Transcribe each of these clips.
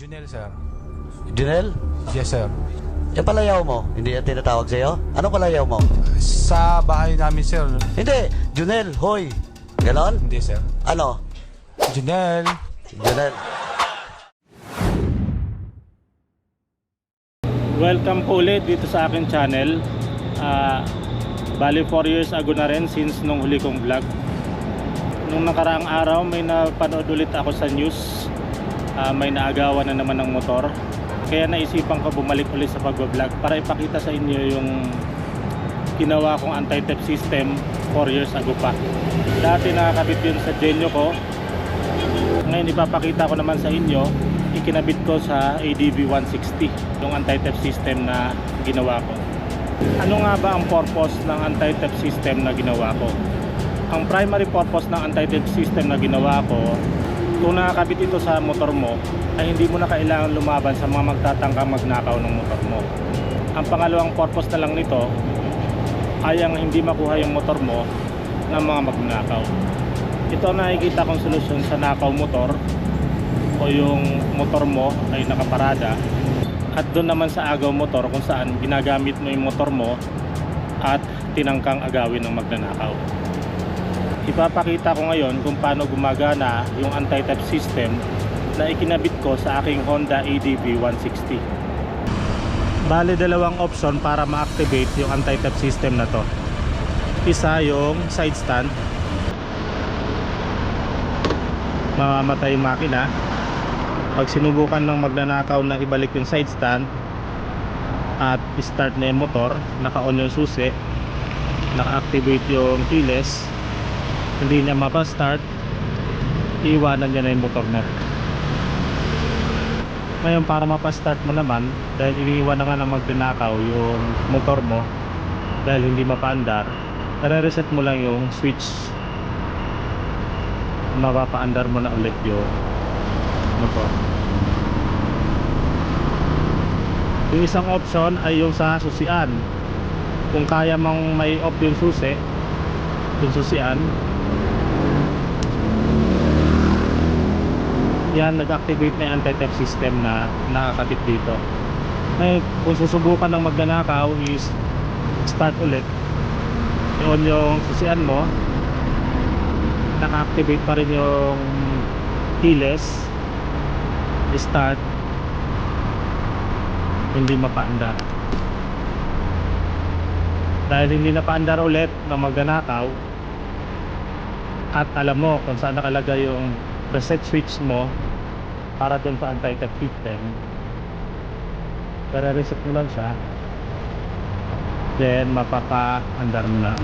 Junel, sir. Junel? Yes, sir. Yung palayaw mo, hindi yan tinatawag sa'yo? Ano palayaw mo? Sa bahay namin, sir. Hindi, Junel, hoy. Ganon? Hindi, sir. Ano? Junel. Junel. Welcome po ulit dito sa akin channel. Ah, bali 4 years ago na rin since nung huli kong vlog. Nung nakaraang araw may napanood ulit ako sa news. Ah, may naagawan na naman ng motor. Kaya naisipan ko bumalik ulit sa pagbablog para ipakita sa inyo yung ginawa kong anti-theft system 4 years ago pa. Dati nakakabit yun sa genyo ko. Ngayon ipapakita ko naman sa inyo ikinabit ko sa ADV 160 yung anti-theft system na ginawa ko ano nga ba ang purpose ng anti-theft system na ginawa ko ang primary purpose ng anti-theft system na ginawa ko kung nakakabit ito sa motor mo ay hindi mo na kailangan lumaban sa mga magtatangkang magnakaw ng motor mo. Ang pangalawang purpose na lang nito ay ang hindi makuha yung motor mo ng mga magnakaw. Ito nakikita kong solusyon sa nakaw motor o yung motor mo ay nakaparada. At doon naman sa agaw motor kung saan ginagamit mo yung motor mo at tinangkang agawin ng magnanakaw ipapakita ko ngayon kung paano gumagana yung anti-theft system na ikinabit ko sa aking Honda ADV 160 Bale dalawang option para ma-activate yung anti-theft system na to. Isa yung side stand. Mamamatay yung makina. Pag sinubukan ng magnanakaw na ibalik yung side stand at start na yung motor naka-on yung susi naka-activate yung keyless hindi niya mapa-start iiwanan niya na yung motor na ngayon para mapa-start mo naman dahil iniiwan na nga ng magnanakaw yung motor mo dahil hindi mapa-andar nare-reset mo lang yung switch. Mapapaandar mo na ulit yung motor. Yung isang option ay yung sa susian. Kung kaya mong may off yung susi yung susian yan nag-activate na yung anti-theft system na nakakabit dito. Ngayon kung susubukan ng magnanakaw is start ulit. I-on yung susian mo. Naka-activate pa rin yung keyless. Start. Hindi mapaandar dahil hindi napaandar ulit na magnanakaw at alam mo kung saan nakalagay yung reset switch mo para dun sa anti-theft system para reset mo lang siya. Then mapapa-andar mo na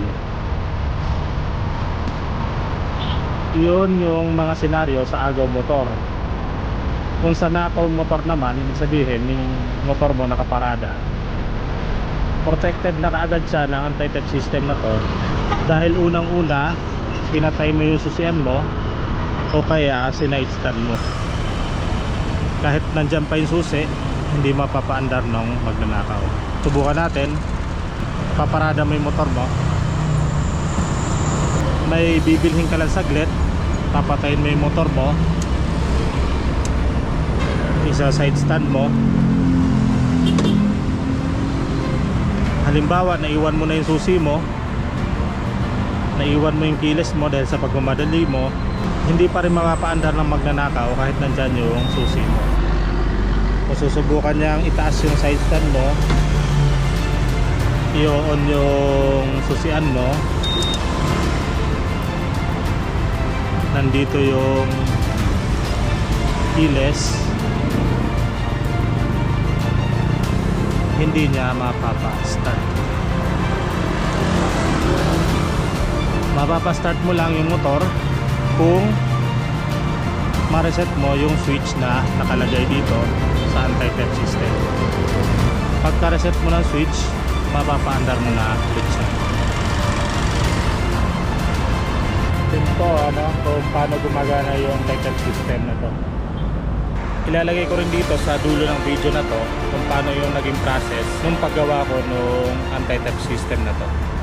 yun yung mga senaryo sa agaw motor. Kung sa nakaw motor naman ibig sabihin yung motor mo nakaparada. Protected na kaagad siya ng anti-theft system na to dahil unang una pinatay mo yung susian mo o kaya sinight stand mo. Kahit nandyan pa yung susi hindi mapapaandar ng magnanakaw. Subukan natin. Paparada mo yung motor mo. May bibilhin ka lang saglit. Papatayin mo yung motor mo. Isa side stand mo. Halimbawa naiwan mo na yung susi mo. Naiwan mo yung keyless mo dahil sa pagmamadali mo hindi pa rin mapapaandar ng magnanakaw kahit nandyan yung susi mo. Kung susubukan niyang itaas yung side stand mo. I-on yung susian mo. Nandito yung keyless hindi niya mapapa-start. Mapapa-start mo lang yung motor kung ma-reset mo yung switch na nakalagay dito sa anti-theft system. Pagka-reset mo ng switch mapapa-andar mo na ulit siya Ito ano kung paano gumagana yung anti-theft system na to. Ilalagay ko rin dito sa dulo ng video na to kung paano yung naging process nung paggawa ko nung anti-theft system na to